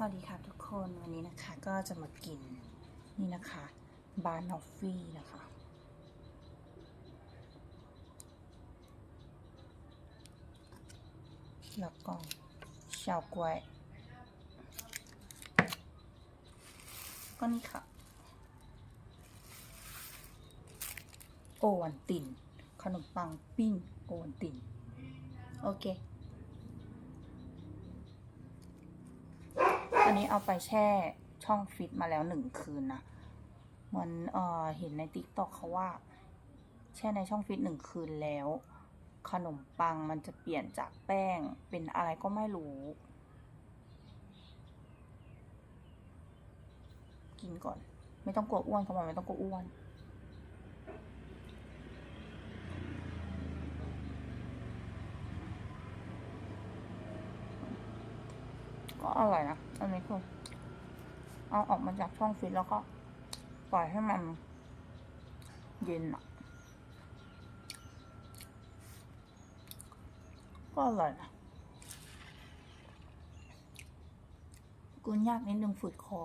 สวัสดีค่ะทุกคนวันนี้นะคะก็จะมากินนี่นะคะบานอฟฟี่นะคะ แล้วก็เฉาก๊วยก็นี่ค่ะ โอวันตินขนมปังปิ้งโอวันตินโอเค อั นี้เอาไปแช่ช่องฟิตมาแล้วหนึ่งคืนนะมันเอ่อเห็นในติ๊กต็อกเขาว่า แช่ในช่องฟิตหนึ่งคืนแล้ว ขนมปังมันจะเปลี่ยนจากแป้งเป็นอะไรก็ไม่รู้ กินก่อน ไม่ต้องกลัวอ้วนเขาบอกไม่ต้องกลัวอ้วน ก็อร่อยนะ อันนี้คือเอาออกมาจากช่องฟิตแล้วก็ ปล่อยให้มันเย็นอะ ก็อร่อยนะกุนยากนิดนึงฝืดคอ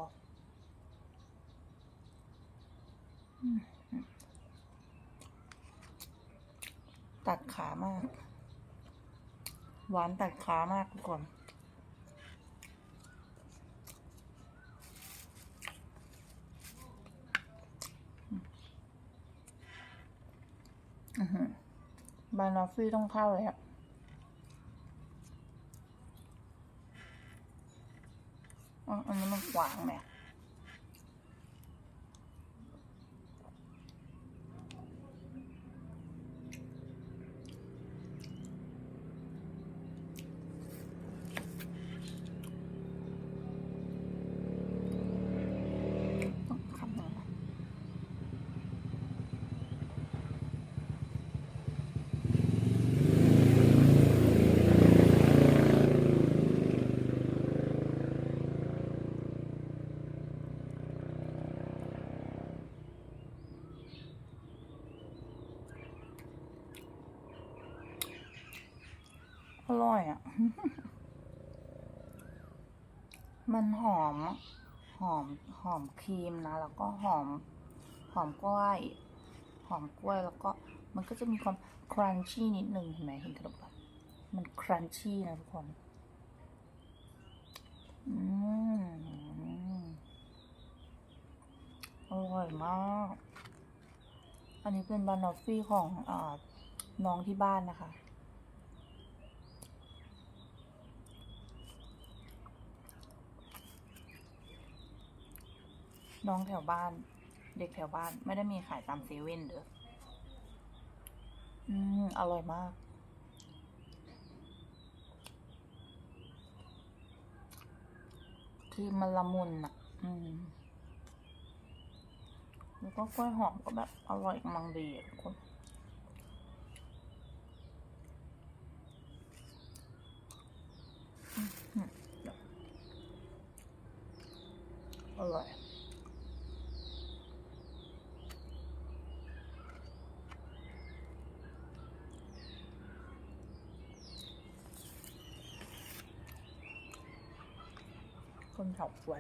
ตัดขามาก หวานตัดขามากทุกคน อือหื อบานอฟฟี่ต้องเข้าเลยอะอ๋ออันนี้มันขวางเนี่ย ร่อยอะ มันหอม หอม หอมครีมนะ แล้วก็หอม หอมกล้วย หอมกล้วย แล้วก็ มันก็จะมีความครันชี่นิดนึงเห็นไหมเห็นขนมปังมันครันชี่นะทุกคน อืมอร่อยมาก อันนี้เป็นบานอฟฟี่ของอน้องที่บ้านนะคะ น้องแถวบ้าน เด็กแถวบ้าน ไม่ได้มีขายตามเซเว่นเด้ออืม อร่อยมาก คือมันละมุนอะ อืม แล้วก็กล้วยหอมก็แบบ อร่อยกำลังดีอะทุกคนอร่อย คนชอบกล้วย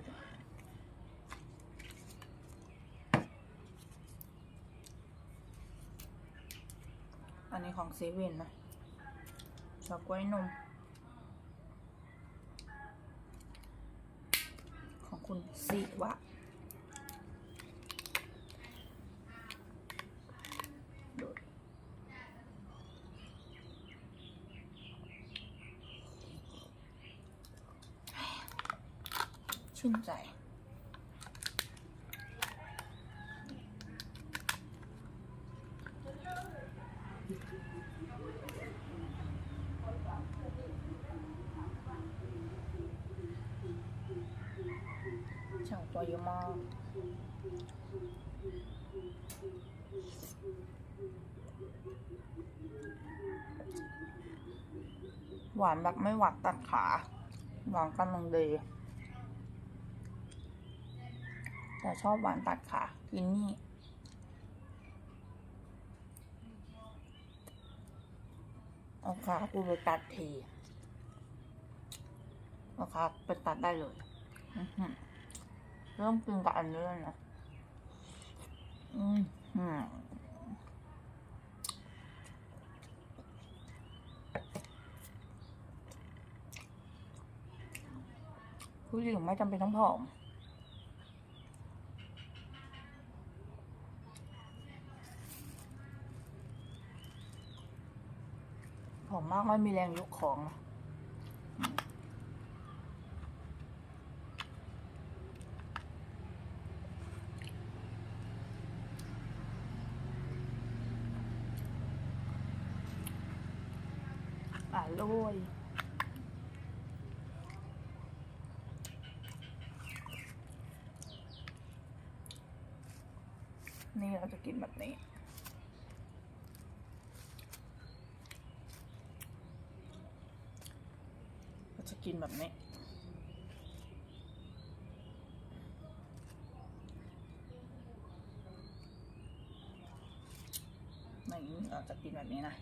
อันนี้ของเซเว่นนะชอบกล้วยนม ของคุณสิวะ ชื่นใจ ช่างตัวเยอะมากหวานแบบไม่หวานตัดขา หวานกำลังดี แต่ชอบหวานตัดขากินนี่ เอาขากูไปตัดทีเอาขาไปตัดได้เลยเริ่มกินกับอันนี้เลยนะอืมหืมผู้หญิงไม่จำเป็นต้องผอม ผอมมากไม่มีแรงยกของอร่อยนี่เราจะกินแบบนี้ เราจะ กินแบบนี้นี่เราจะกินแบบนี้นะ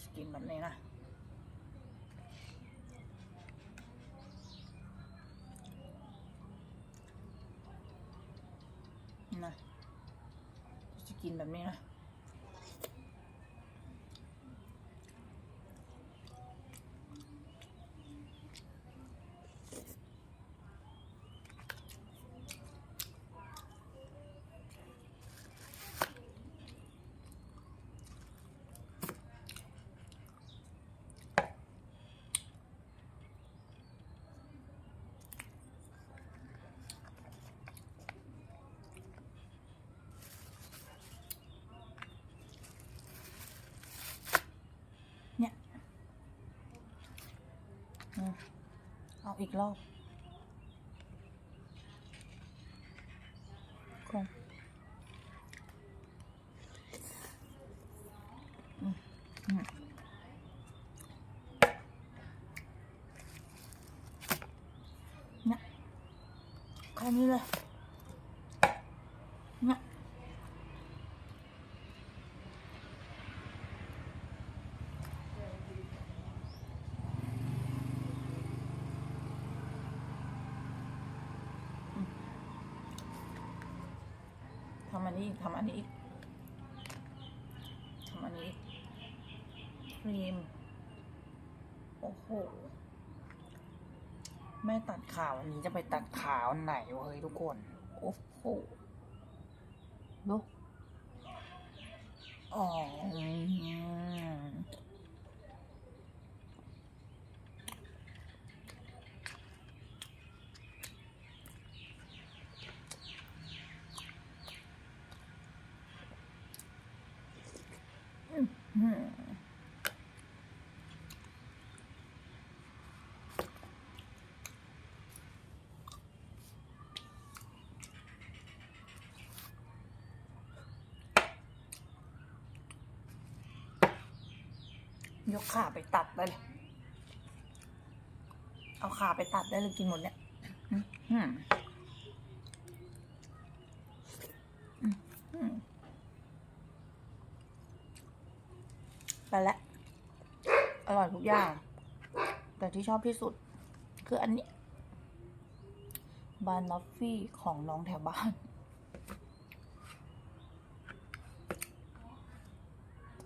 จะกินแบบนี้นะนะจะกินแบบนี้นะ เนี่ยอืมเอาอีกรอบคงอืมอืมเนี่ยแค่นี้เลยเนี่ย ทำ อันนี้อีกทำอันนี้อีกทำอันนี้อีกครีม โอ้โหแม่ตัดขาวอันนี้จะไปตัดขาวอันไหนวะเฮ้ยทุกคน โอ้โหดูอ๋อ ยกขาไปตัดได้เลย เอาขาไปตัดได้เลยกินหมดเนี่ย อืมอืมอืมอืม ไปแล้วอร่อยทุกอย่าง แต่ที่ชอบที่สุด คืออันนี้ บานนอฟฟี่ของน้องแถวบ้าน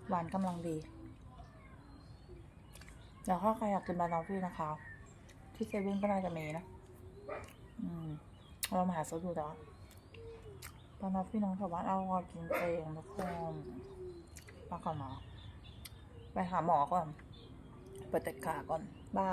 หวานกำลังดีเดี๋ยวถ้าใครอยากกินบานอฟฟี่นะคะ ที่เซเว่นก็น่าจะมีนะ อืมเรามาหาซื้อดูแต่ว่าบานอฟฟี่น้องแถวบ้านเอาอร่อยจริงๆทุกคนไปก่อนเนาะ ไปหาหมอก่อน ไปตัดขาก่อนบ้า